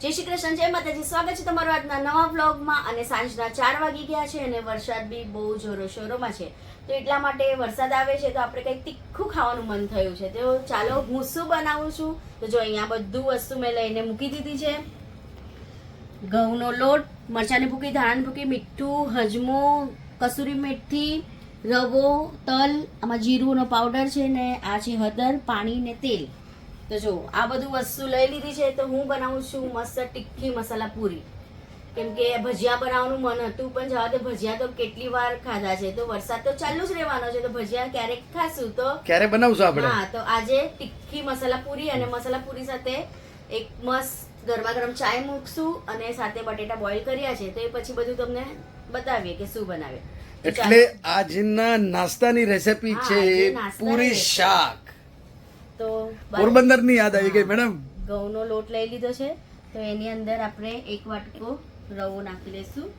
જય શ્રી કૃષ્ણ, જય માતાજી. સ્વાગત છે તમારું આજના નવા વ્લોગમાં. અને સાંજના ચાર વાગી ગયા છે અને વરસાદ બી બહુ જોરો શોરોમાં છે. તો એટલા માટે વરસાદ આવે છે તો આપણે કંઈક તીખું ખાવાનું મન થયું છે. તો ચાલો હું શું બનાવું છું? તો જો અહીંયા બધું વસ્તુ મેં લઈને મૂકી દીધી છે. ઘઉંનો લોટ, મરચાંની ભૂકી, ધાણાની ભૂકી, મીઠું, હજમો, કસૂરી મેથી, રવો, તલ, આમાં જીરુંનો પાવડર છે ને આ છે હળદર, પાણી ને તેલ. તો જો આ બધું વસ્તુ લઈ લીધી છે તો હું બનાવું છું મસ્ત ટિક્કી મસાલા પૂરી. કેમ કે ભજીયા બનાવવાનું મન હતું પણ જવા દે ભજીયા તો કેટલી વાર ખાધા છે. તો વરસાદ તો ચાલુ જ રહેવાનો છે તો ભજીયા ક્યારેક ખાશું તો ક્યારે બનાવશું આપણે? હા તો આજે ટિક્કી મસાલા પૂરી અને મસાલા પૂરી સાથે એક મસ્ત ગરમા ગરમ ચાય મૂકશું અને સાથે બટેટા બોઇલ કર્યા છે તો એ પછી બધું તમને બતાવીએ કે શું બનાવે. એટલે. આજના નાસ્તાની રેસિપી છે પૂરી શાક. તો પોરબંદરની યાદ આવી ગઈ મેડમ. ઘઉંનો લોટ લઈ લીધો છે. તો એની અંદર આપણે એક વાટકો રવો નાખી લઈશું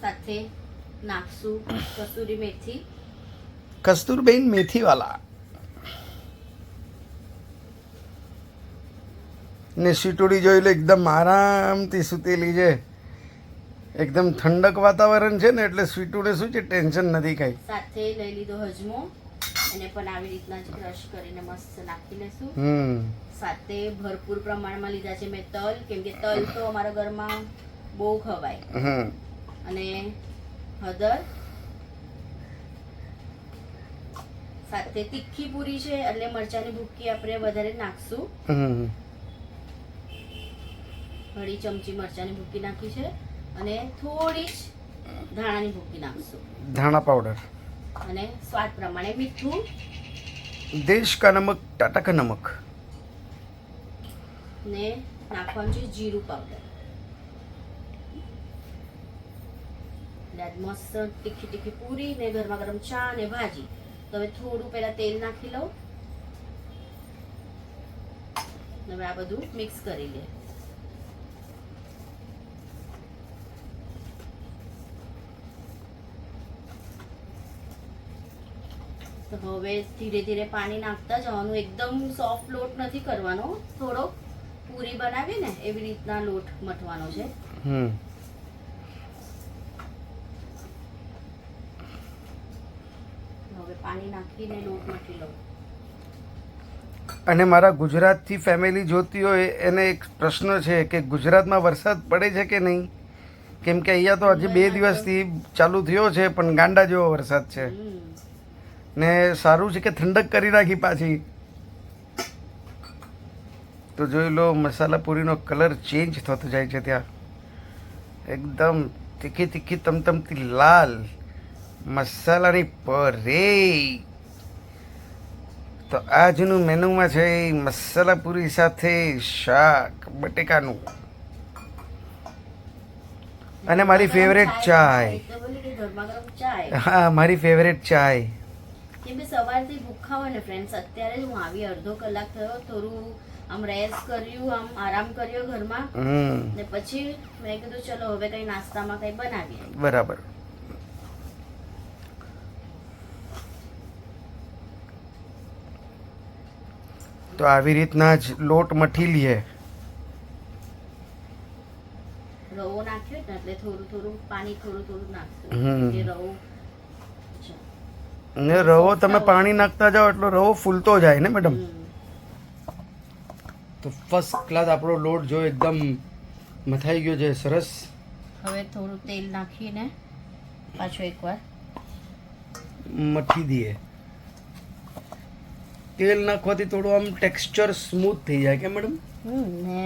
સાથે નાખશું કસૂરી મેથી. કસ્તુરબેન મેથીવાલા. ને શીટોડી જોઈ લે એકદમ આરામથી સુતેલી છે. એકદમ ઠંડક વાતાવરણ છે ને એટલે સ્વીટુને શું છે ટેન્શન નથી કઈ. સાથે લઈ લીધો હજમો. એને પણ આવી રીતના જ ક્રશ કરીને મસ્ત નાખી લેશું. હમ. સાથે ભરપૂર પ્રમાણમાં લીધા છે મેં તલ. કેમ કે તલ તો અમારા ઘરમાં બહુ ખવાય. હમ. અને હળદર. સાથે તીખી પૂરી છે એટલે મરચાની ભૂકી આપણે વધારે નાખશું. હમ. અઢી ચમચી મરચાંની ભૂકી નાખી છે. અને થોડી જ ધાણાની ભૂકી નાખશું. ધાણા પાવડર અને સ્વાદ પ્રમાણે મીઠું. દેશ કા નમક ટાટા કા નમક? ને નાખવાનું છે જીરું પાવડર મસ્ત તીખી તીખી પૂરી ને ગરમા ગરમ ચા ને ભાજી. તો હવે થોડું પહેલા તેલ નાખી લઉં. હવે આ બધું મિક્સ કરી લે. તો હવે ધીરે ધીરે પાણી નાખતા જવાનું. એકદમ સોફ્ટ લોટ નથી કરવાનો. થોડો પૂરી બનાવીએ ને એવી રીતના લોટ મથવાનો છે. હવે પાણી નાખીને લોટ મથી લઉં. અને મારા ગુજરાતથી ફેમિલી જોતી હોય એને એક પ્રશ્ન છે કે ગુજરાતમાં વરસાદ પડે છે કે નહીં? કેમ કે અહીંયા તો હજી બે દિવસથી ચાલુ થયો છે પણ ગાંડા જેવો વરસાદ છે. હમ. ને સારું છે કે ઠંડક કરી નાખી પાછી. તો જોઈ લો મસાલા પૂરીનો કલર ચેન્જ થતો જાય છે ત્યાં. એકદમ તીખી તીખી તમતમતી લાલ મસાલાની પરે તો આજનું મેનુમાં છે મસાલા પૂરી સાથે શાક બટેકાનું. અને મારી ફેવરેટ ચાય હા મારી ફેવરેટ ચાય કેમ કે સવારથી ભૂખા હોય ને ફ્રેન્ડ્સ અત્યારે જ હું આવી અડધો કલાક થયો થોડું આમ રેસ્ટ કર્યું આમ આરામ કર્યો ઘરમાં. ને પછી મેં કીધું ચલો હવે કઈ નાસ્તામાં કઈ બનાવીએ. બરાબર. તો આવી રીતના જ લોટ મઠી લઈએ રવો નાખ્યો એટલે થોડું થોડું પાણી થોડું થોડું નાખ્યું. નાખશું કે રવો. ને રવો તમે પાણી નાખતા જાઓ એટલો રવો ફૂલતો જાય ને મેડમ તો ફર્સ્ટ ક્લાસ આપણો લોટ જો એકદમ મથાઈ ગયો છે સરસ. હવે થોડું તેલ નાખીને પાછો એકવાર. મઠી દઈએ. તેલ નાખવાથી થોડું આમ ટેક્સચર સ્મૂથ થઈ જાય કે મેડમ હમ ને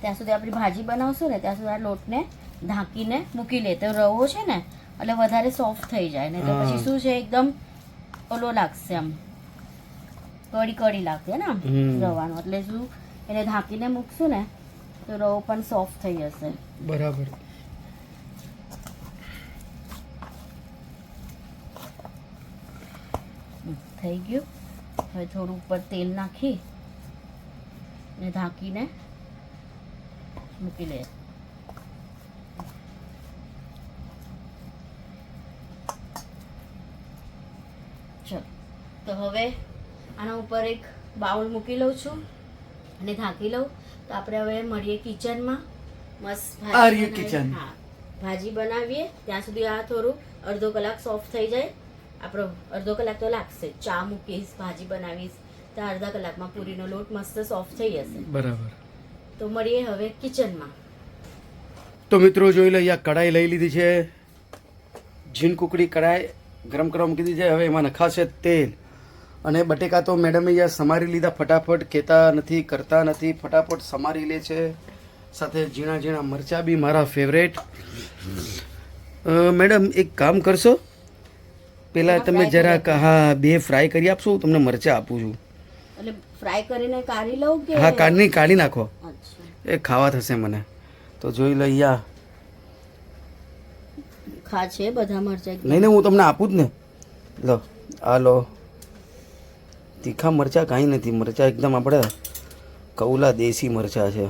ત્યાં સુધી આપણી ભાજી બનાવશું ને ત્યાં સુધી આ લોટને ઢાંકીને મૂકી લે. તો રવો છે ને એટલે વધારે સોફ્ટ થઈ જાય. ને તો પછી શું છે એકદમ ઓલો લાગશે આમ. કડી કડી લાગશે ને રવાનો. એટલે શું એને ઢાંકીને મૂકશું ને તો રવો પણ સોફ્ટ થઈ જશે. બરાબર. થઈ ગયું. હવે થોડું ઉપર તેલ નાખી ને ઢાંકીને મૂકી લે હવે આના ઉપર એક બાઉલ મૂકી લઉં છું અને ઢાંકી લઉં. તો આપણે હવે મળીએ કિચનમાં. મસ્ત ભાજી. હા. ભાજી બનાવીએ. ત્યાં સુધી આ થોડું અડધો કલાક સોફ્ટ થઈ જાય. આપણો અડધો કલાક તો લાગશે. ચા મૂકીશ ભાજી બનાવીશ. તો અડધા કલાકમાં પૂરીનો લોટ મસ્ત સોફ્ટ થઈ જશે. બરાબર. તો મળીએ હવે કિચનમાં. તો મિત્રો જોઈ લો અહીંયા કઢાઈ લઈ લીધી છે. જીન કુકડી કઢાઈ ગરમ કરવા મૂકી દીધી છે. હવે એમાં નખાશે તેલ. અને બટેકા તો મેડમે અહીંયા સમારી લીધા ફટાફટ કહેતા નથી કરતા નથી ફટાફટ સમારી લે છે. સાથે ઝીણા ઝીણા મરચાં બી મારા ફેવરેટ મેડમ એક કામ કરશો? પહેલાં તમે જરાક હા બે ફ્રાય કરી આપશો હું તમને મરચાં આપું છું. એટલે ફ્રાય કરીને કાઢી લઉં કે હા કાઢી કાઢી નાખો. એ ખાવા થશે મને. તો જોઈ લો અહીંયા ખા છે બધા મરચાં. નહીં નહીં હું તમને આપું જ ને. લો આ લો. તીખા મરચાં કાંઈ નથી. મરચાં એકદમ આપણે કૌલા દેશી મરચાં છે.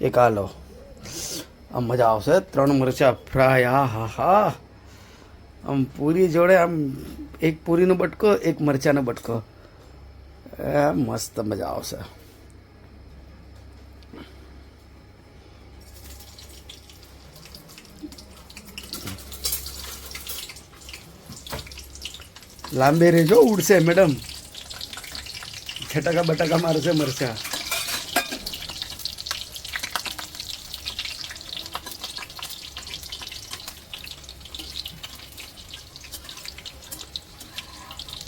એક આ લો. આમ મજા આવશે. ત્રણ મરચાં ફ્રાય. આ હા હા. આમ પૂરી જોડે આમ એક પૂરીનો બટકો, એક મરચાંનો બટકો. મસ્ત મજા આવશે. લાંબે રેજો ઉડશે મેડમ. છટાકા બટાકા મારશે મરચા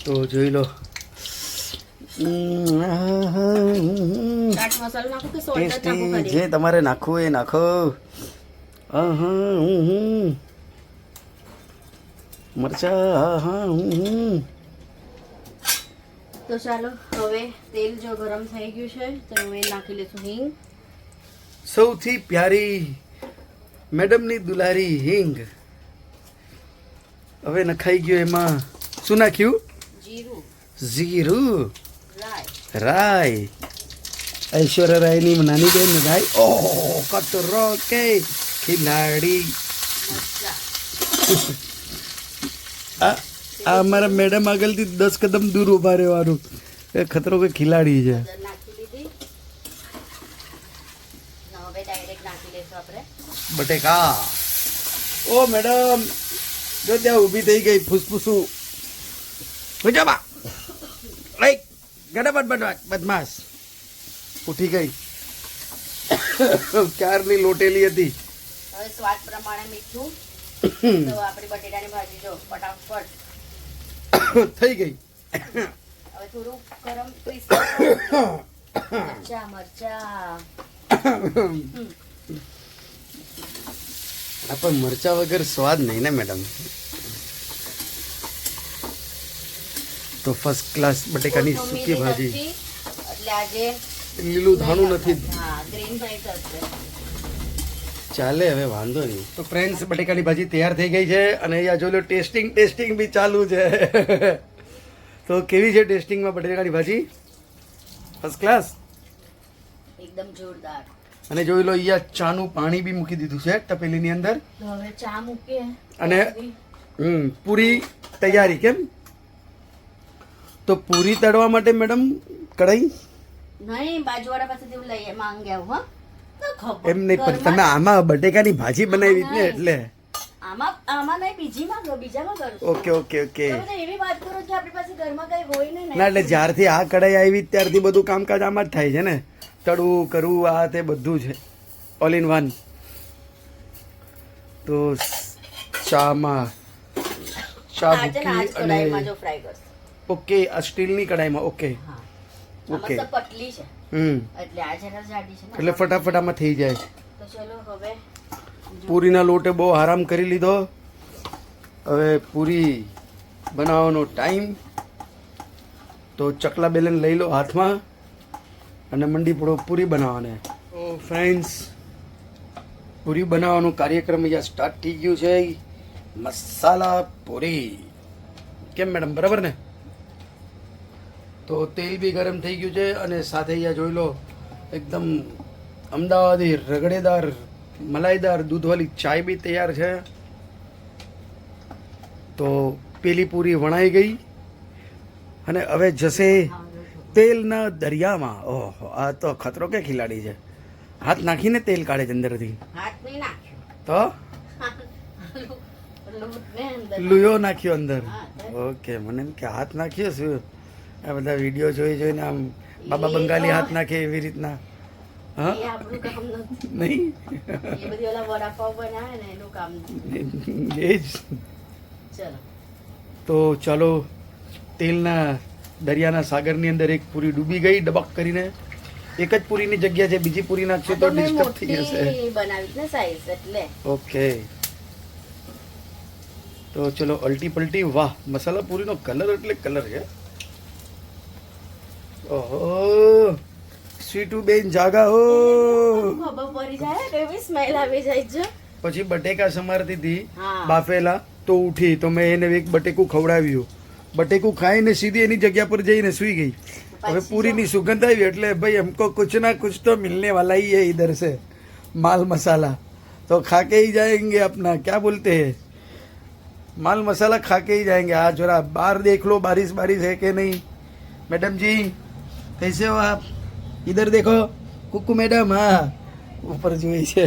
તો જોઈ લો. જ તમારે નાખવું એ નાખો. હમ, હમ. મરચા હમ. તો ચાલો હવે તેલ જો ગરમ થઈ ગયું છે તો હવે નાખી લેશું હિંગ. સૌથી પ્યારી મેડમની દુલારી હિંગ. હવે નખાઈ ગયું એમાં. શું નાખ્યું? જીરું. જીરું. રાય ઐશ્વર્યા રાયની નાની બેન રાય ઓ કતરો કે ખિલાડી. આ આ અમારા મેડમ આગળથી દસ કદમ દૂર ઊભા રહેવાનું. એ ખતરો કે ખિલાડી છે. હળદર નાખી દીધી. ને હવે ડાયરેક્ટ નાખી દઈશું આપણે. બટેકા. ઓ મેડમ જો ત્યાં ઊભી થઈ ગઈ ફૂસફૂસું. ગુજાબા લઈ ગડબડ બદમાશ. ઉઠી ગઈ. ક્યારની લોટેલી હતી? હવે સ્વાદ પ્રમાણે મીઠું. તો આપણી બટેટાની ભાજી જો ફટાફટ. થઈ ગઈ. હવે થોડું ગરમ મરચા મરચા. પણ મરચા વગર સ્વાદ નહીં ને મેડમ? તો ફર્સ્ટ ક્લાસ બટેકાની સૂકી ભાજી. એટલે આજે લીલું ધાણું નથી. હા ગ્રીન રાઈસ થશે ચાલે હવે વાંધો નહીં. તો ફ્રેન્ડ્સ બટેકાની ભાજી તૈયાર થઈ ગઈ છે અને અહીંયા જોઈ લો ટેસ્ટિંગ ટેસ્ટિંગ બી ચાલુ છે. તો કેવી છે ટેસ્ટિંગમાં બટેકાની ભાજી? ફર્સ્ટ ક્લાસ એકદમ જોરદાર. અને જોઈ લો અહીંયા ચાનું પાણી બી મૂકી દીધું છે તપેલીની અંદર. હવે ચા મૂકીએ. અને હમ પૂરી તૈયારી કેમ? તો પૂરી તળવા માટે મેડમ કઢાઈ? નહીં બાજુવાળા પાસેથી લઈએ માંગ્યા હું હા. એમ નહીં પણ તમે આમાં બટેકાની ભાજી બનાવી ને એટલે. આમાં આમાં નહીં બીજીમાં બીજામાં કરો ઓકે ઓકે ઓકે. એવી વાત કરો કે આપણી પાસે ઘરમાં કઈ હોય નહીં ના એટલે જ્યારથી આ કઢાઈ આવી ત્યારથી બધું કામકાજ આમાં જ થાય છે ને. તળવું કરવું આ તે બધું છે. ઓલ ઇન વન તો ચામાં ચા ભૂકી અને ઓકે આ સ્ટીલની કઢાઈમાં ઓકે. ઓકે. આમાં છે. એટલે આ જરા જાડી છે એટલે ફટાફટ આમાં થઈ જાય. તો ચલો હવે પૂરીના લોટે બહુ આરામ કરી લીધો. હવે પૂરી બનાવવાનો ટાઈમ. તો ચકલા બેલન લઈ લો હાથમાં અને મંડી પડો પૂરી બનાવવાને. તો ફ્રેન્ડ્સ પૂરી બનાવવાનો કાર્યક્રમ અહીંયા સ્ટાર્ટ થઈ ગયું છે. મસાલા પૂરી. કેમ મેડમ બરાબર ને? તો તેલ બી ગરમ થઈ ગયું છે અને સાથે અહીંયા જોઈ લો એકદમ અમદાવાદી રગડેદાર મલાઈદાર દૂધવાળી ચાય બી તૈયાર છે. તો પેલી પૂરી વણાઈ ગઈ અને હવે જશે તેલના દરિયામાં. ઓહો આ તો ખતરો કે ખિલાડી છે. હાથ નાખીને તેલ કાઢે છે અંદરથી. તો? લુયો નાખ્યો અંદર. ઓકે મને એમ કે હાથ નાખ્યો શું? આ બધા વીડિયો જોઈ જોઈને આમ બાબા બંગાળી હાથ નાખે એવી રીતના. નહીં? એ જ. તો ચાલો તેલના દરિયાના સાગરની અંદર એક પૂરી ડૂબી ગઈ ડબક કરીને. એક જ પૂરીની જગ્યા છે બીજી પૂરી નાખશે તો તો ડિસ્ટર્બ થઈ જશે. બનાવી સાઈઝ એટલે. ઓકે. તો ચલો અલ્ટી પલટી વાહ મસાલા પૂરીનો કલર એટલે કલર છે. ઓહો સ્વીટુ બેન જાગા હો ખબર પડી જાય ને એવી સ્મેલ આવી જાય છે પછી બટેકા સમારતી હતી હા. બાફેલા તો ઉઠી તો મેં એને એક બટેકું ખવડાવ્યું બટેકું ખાઈને સીધી એની જગ્યા પર જઈને સૂઈ ગઈ હવે પછી પૂરીની સુગંધ આવી એટલે ભાઈ हमको कुछ ना कुछ तो मिलने वाला ही है इधर से माल मसाला तो खा के ही जाएंगे अपना क्या बोलते हैं माल मसाला खा के ही जाएंगे आज जरा बाहर देख लो बारिश बारिश है कि नहीं मैडम जी कैसे हो आप इधर देखो कुकू मैडम हाँ ऊपर જોઈ છે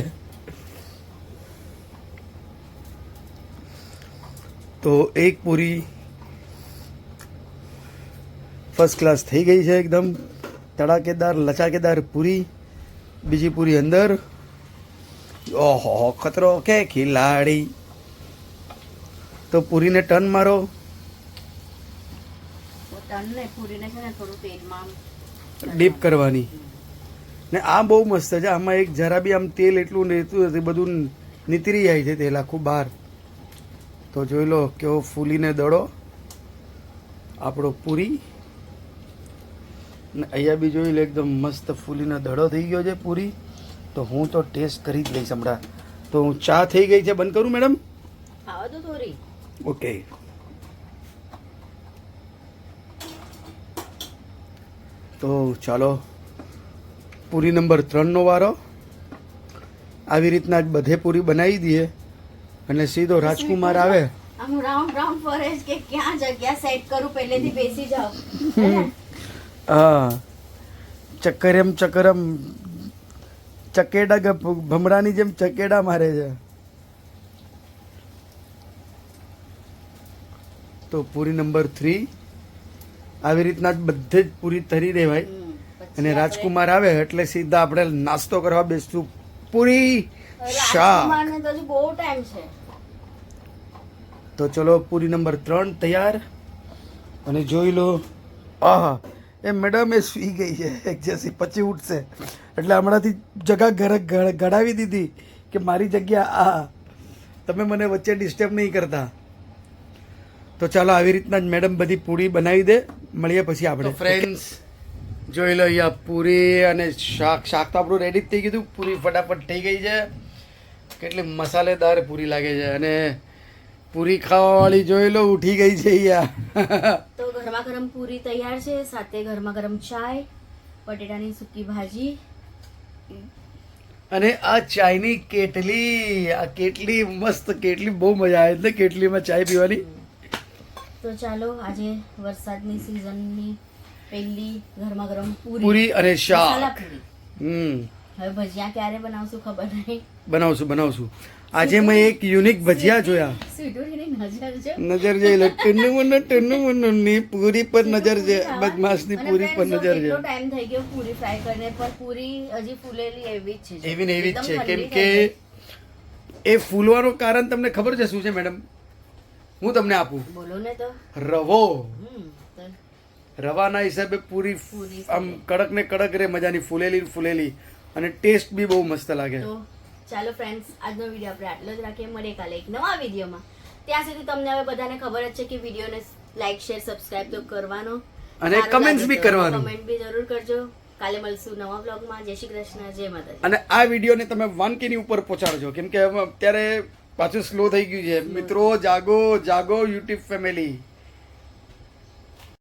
તો એક પૂરી ફર્સ્ટ ક્લાસ થઈ ગઈ છે એકદમ તડાકેદાર લચાકેદાર પૂરી બીજી પૂરી અંદર ઓહો ખતરો કે ખિલાડી તો પૂરીને ટર્ન મારો તન ને પૂરીને છે ને થોડું તેલમાં આમ ડીપ કરવાની. ને આ બહુ મસ્ત છે. આમાં એક જરા બી આમ તેલ એટલું રહેતું નથી બધું નીતરી જાય છે તેલ આખું બહાર. તો જોઈ લો કેવો ફૂલીને દડો આપણો પૂરી. ને અહીંયા બી જોઈ લો એકદમ મસ્ત ફૂલીને દડો થઈ ગયો છે પૂરી. તો હું તો ટેસ્ટ કરી જ લઈશ હમણાં. તો હું ચા થઈ ગઈ છે બંધ કરું મેડમ? ઓકે. તો ચાલો પૂરી નંબર ત્રણનો વારો. આવી રીતના જ બધે પૂરી બનાવી દઈએ અને સીધો રાજકુમાર આવે. આમ રાઉન્ડ રાઉન્ડ ફરે કે ક્યાં જગ્યા સેટ કરું પહેલેથી બેસી જાવ હા ચક્કરમ ચક્કરમ ચકેડા ગ- ભમરાની જેમ ચકેડા મારે છે. તો પૂરી નંબર થ્રી આવી રીતના જ બધે જ પૂરી તરી દેવાય. અને રાજકુમાર આવે એટલે સીધા આપણે નાસ્તો કરવા બેસતું પૂરી શાક. તો ચલો પૂરી નંબર ત્રણ તૈયાર. અને જોઈ લો. આહા એ મેડમ એ સૂઈ ગઈ છે. એક જેસી પછી ઉઠશે. એટલે હમણાંથી જગા ઘર ગડાવી ઘડાવી દીધી કે મારી જગ્યા આ. તમે મને વચ્ચે ડિસ્ટર્બ નહીં કરતા. તો ચાલો આવી રીતના જ મેડમ બધી પૂરી બનાવી દે. મળીએ પછી આપણે. ફ્રેન્ડ્સ જોઈ લો અહીંયા પૂરી અને શાક શાક તો આપણું રેડી જ થઈ ગયું પૂરી ફટાફટ થઈ ગઈ છે. કેટલી મસાલેદાર પૂરી લાગે છે. અને પૂરી ખાવાવાળી જોઈ લો ઉઠી ગઈ છે અહીંયા. તો ગરમા ગરમ પૂરી તૈયાર છે. સાથે ગરમા ગરમ ચાય બટેટાની સૂકી ભાજી. અને આ ચાયની કેટલી આ કેટલી મસ્ત કેટલી બહુ મજા આવે એટલે કેટલીમાં ચાય પીવાની? તો ચાલો આજે વરસાદની સિઝનની પહેલી ગરમા ગરમ પૂરી. પૂરી અને શાક. હમ. હવે ભજીયા ક્યારે બનાવશું ખબર નહીં. બનાવશું બનાવશું. આજે મેં એક યુનિક ભજીયા જોયા. નજર છે. નજર જઈ લો ટુન્નુ મુન્નુ પૂરી પર નજર છે બદમાશની પૂરી પર નજર છે. ટાઈમ થઈ ગયો પૂરી ફ્રાય કરીને પણ પૂરી હજી ફૂલેલી એવી જ છે એવી ને એવી જ છે કેમ કે એ ફૂલવાનું કારણ તમને ખબર છે શું છે મેડમ હું તમને આપું. બોલો ને તો. રવો. રવાના હિસાબે પૂરી આમ કડક ને કડક રે મજાની ફૂલેલી ફૂલેલી. અને ટેસ્ટ બી બહુ મસ્ત લાગે. તો ચાલો ફ્રેન્ડ્સ આજનો વીડિયો આપણે આટલો જ રાખીએ. મળે કાલે એક નવા વિડીયોમાં ત્યાં સુધી તમને હવે બધાને ખબર જ છે કે વિડીયોને લાઈક શેર સબસ્ક્રાઇબ તો કરવાનો. અને કમેન્ટ્સ બી કરવાનો. કમેન્ટ બી જરૂર કરજો. કાલે મળશું નવા બ્લોગમાં જય શ્રી કૃષ્ણ જય માતાજી. અને આ વિડીયોને તમે વન કે ઉપર પહોંચાડજો. કેમ કે અત્યારે પાછું સ્લો થઈ ગયું છે. મિત્રો જાગો જાગો યુટ્યુબ ફેમિલી